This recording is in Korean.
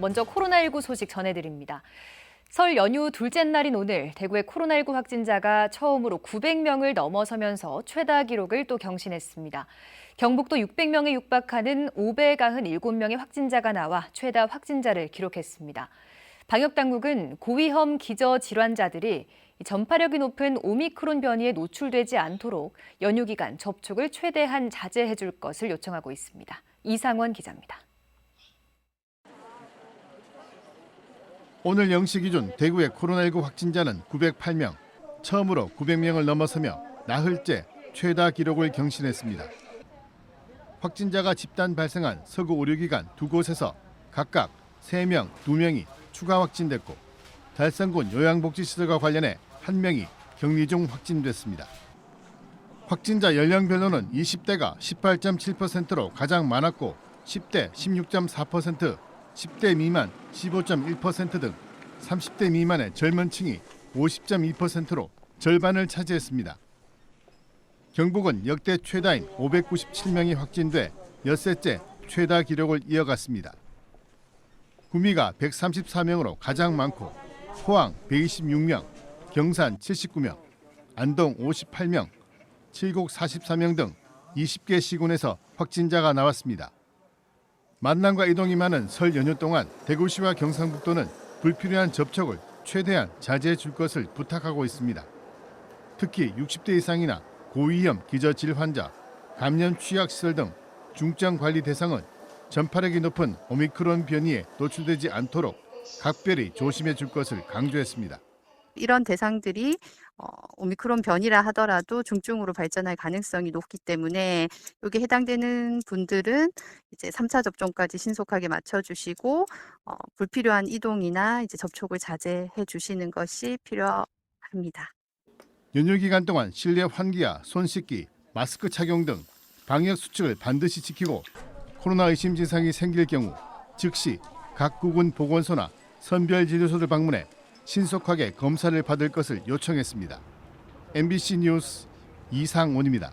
먼저 코로나19 소식 전해드립니다. 설 연휴 둘째 날인 오늘 대구의 코로나19 확진자가 처음으로 900명을 넘어서면서 최다 기록을 또 경신했습니다. 경북도 600명에 육박하는 597명의 확진자가 나와 최다 확진자를 기록했습니다. 방역 당국은 고위험 기저 질환자들이 전파력이 높은 오미크론 변이에 노출되지 않도록 연휴 기간 접촉을 최대한 자제해 줄 것을 요청하고 있습니다. 이상원 기자입니다. 오늘 0시 기준 대구의 코로나19 확진자는 908명, 처음으로 900명을 넘어서며 나흘째 최다 기록을 경신했습니다. 확진자가 집단 발생한 서구 의료기관 두 곳에서 각각 3명, 2명이 추가 확진됐고 달성군 요양복지시설과 관련해 1명이 격리 중 확진됐습니다. 확진자 연령별로는 20대가 18.7%로 가장 많았고 10대 16.4%, 10대 미만 15.1%등 30대 미만의 젊은 층이 50.2%로 절반을 차지했습니다. 경북은 역대 최다인 597명이 확진돼 엿새째 최다 기록을 이어갔습니다. 구미가 134명으로 가장 많고 포항 126명, 경산 79명, 안동 58명, 칠곡 44명 등 20개 시군에서 확진자가 나왔습니다. 만남과 이동이 많은 설 연휴 동안 대구시와 경상북도는 불필요한 접촉을 최대한 자제해 줄 것을 부탁하고 있습니다. 특히 60대 이상이나 고위험 기저질 환자, 감염 취약시설 등 중증 관리 대상은 전파력이 높은 오미크론 변이에 노출되지 않도록 각별히 조심해 줄 것을 강조했습니다. 이런 대상들이 어, 오미크론 변이라 하더라도 중증으로 발전할 가능성이 높기 때문에 여기에 해당되는 분들은 이제 3차 접종까지 신속하게 맞춰주시고 어, 불필요한 이동이나 이제 접촉을 자제해 주시는 것이 필요합니다. 연휴 기간 동안 실내 환기와 손 씻기, 마스크 착용 등 방역 수칙을 반드시 지키고 코로나 의심 증상이 생길 경우 즉시 각 구군 보건소나 선별 진료소를 방문해 신속하게 검사를 받을 것을 요청했습니다. MBC 뉴스 이상원입니다.